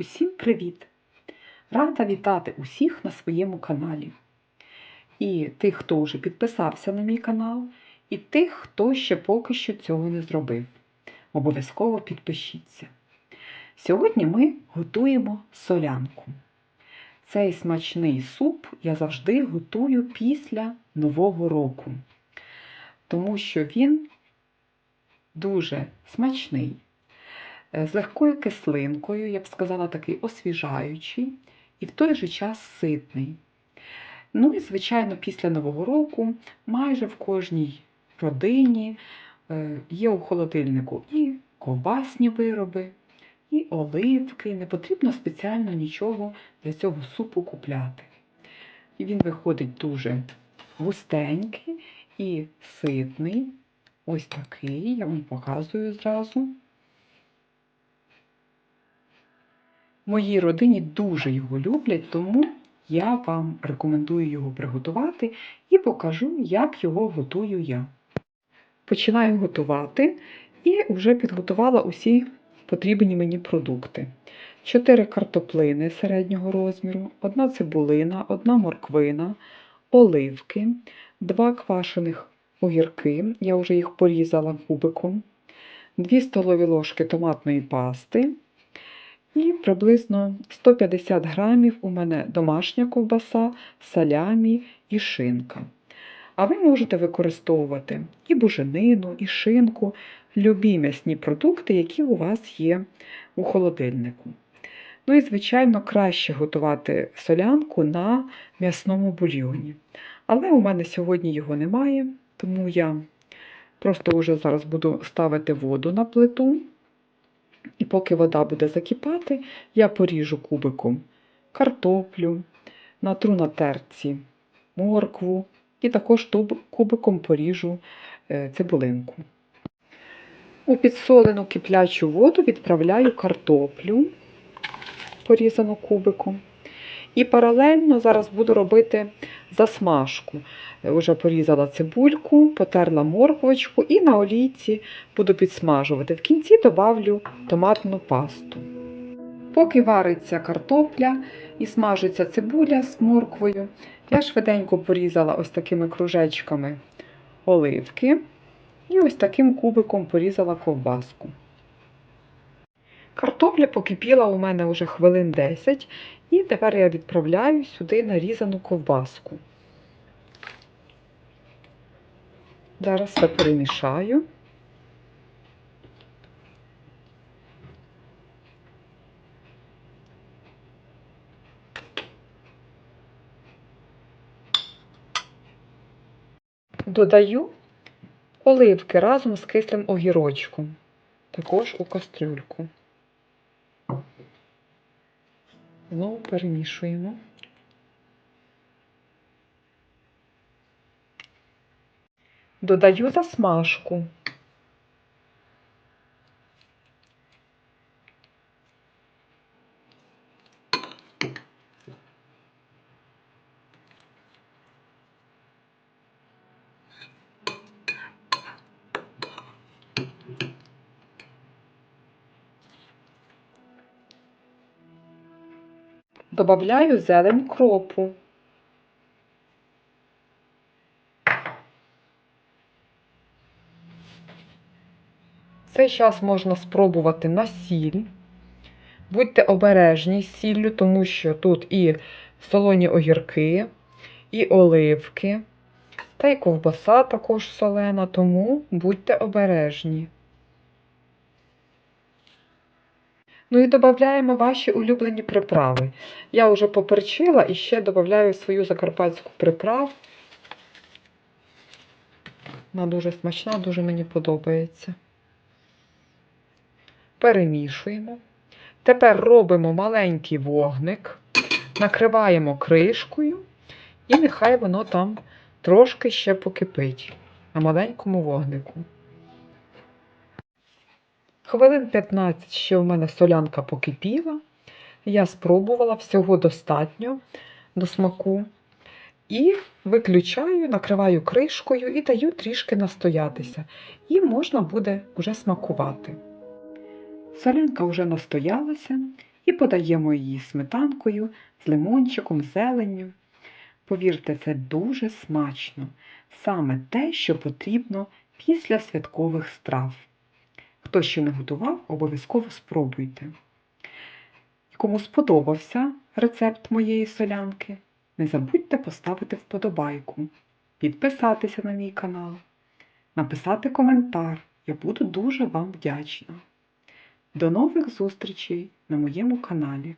Усім привіт! Рада вітати усіх на своєму каналі. І тих, хто вже підписався на мій канал, і тих, хто ще поки що цього не зробив. Обов'язково підпишіться. Сьогодні ми готуємо солянку. Цей смачний суп я завжди готую після Нового року, тому що він дуже смачний з легкою кислинкою, я б сказала, такий освіжаючий і в той же час ситний. Ну і, звичайно, після Нового року майже в кожній родині е, є у холодильнику і ковбасні вироби, і оливки. Не потрібно спеціально нічого для цього супу купляти. І він виходить дуже густенький і ситний. Ось такий, я вам показую зразу. Моїй родині дуже його люблять, тому я вам рекомендую його приготувати і покажу, як його готую я. Починаю готувати і вже підготувала усі потрібні мені продукти. 4 картоплини середнього розміру, одна цибулина, одна морквина, оливки, 2 квашених огірки, я вже їх порізала кубиком, 2 столові ложки томатної пасти, і приблизно 150 грамів у мене домашня ковбаса, салямі і шинка. А ви можете використовувати і буженину, і шинку, любі м'ясні продукти, які у вас є у холодильнику. Ну і, звичайно, краще готувати солянку на м'ясному бульйоні. Але у мене сьогодні його немає, тому я просто вже зараз буду ставити воду на плиту. І поки вода буде закипати, я поріжу кубиком картоплю, натру на терці моркву і також кубиком поріжу е, цибулинку. У підсолену киплячу воду відправляю картоплю, порізану кубиком. І паралельно зараз буду робити засмажку. Е, Уже порізала цибульку, потерла морквочку і на олійці буду підсмажувати. В кінці добавлю томатну пасту. Поки вариться картопля і смажиться цибуля з морквою, я швиденько порізала ось такими кружечками оливки і ось таким кубиком порізала ковбаску. Картопля покипіла у мене вже хвилин 10, і тепер я відправляю сюди нарізану ковбаску. Зараз все перемішаю. Додаю оливки разом з кислим огірочком, також у кастрюльку. Знову перемішуємо. Додаю засмажку. Добавляю зелень кропу. Цей час можна спробувати на сіль. Будьте обережні з сіллю, тому що тут і солоні огірки, і оливки, та й ковбаса також солена, тому будьте обережні. Ну і додаємо ваші улюблені приправи. Я вже поперчила і ще додаю свою закарпатську приправу. Вона дуже смачна, дуже мені подобається. Перемішуємо. Тепер робимо маленький вогник, накриваємо кришкою, і нехай воно там трошки ще покипить на маленькому вогнику. Хвилин 15 ще в мене солянка покипіла. Я спробувала всього достатньо до смаку. І виключаю, накриваю кришкою і даю трішки настоятися. І можна буде вже смакувати. Солянка вже настоялася, і подаємо її сметанкою, з лимончиком, зеленню. Повірте, це дуже смачно. Саме те, що потрібно після святкових страв. Хто ще не готував, обов'язково спробуйте. Кому сподобався рецепт моєї солянки, не забудьте поставити вподобайку, підписатися на мій канал, написати коментар. Я буду дуже вам вдячна. До нових зустрічей на моєму каналі.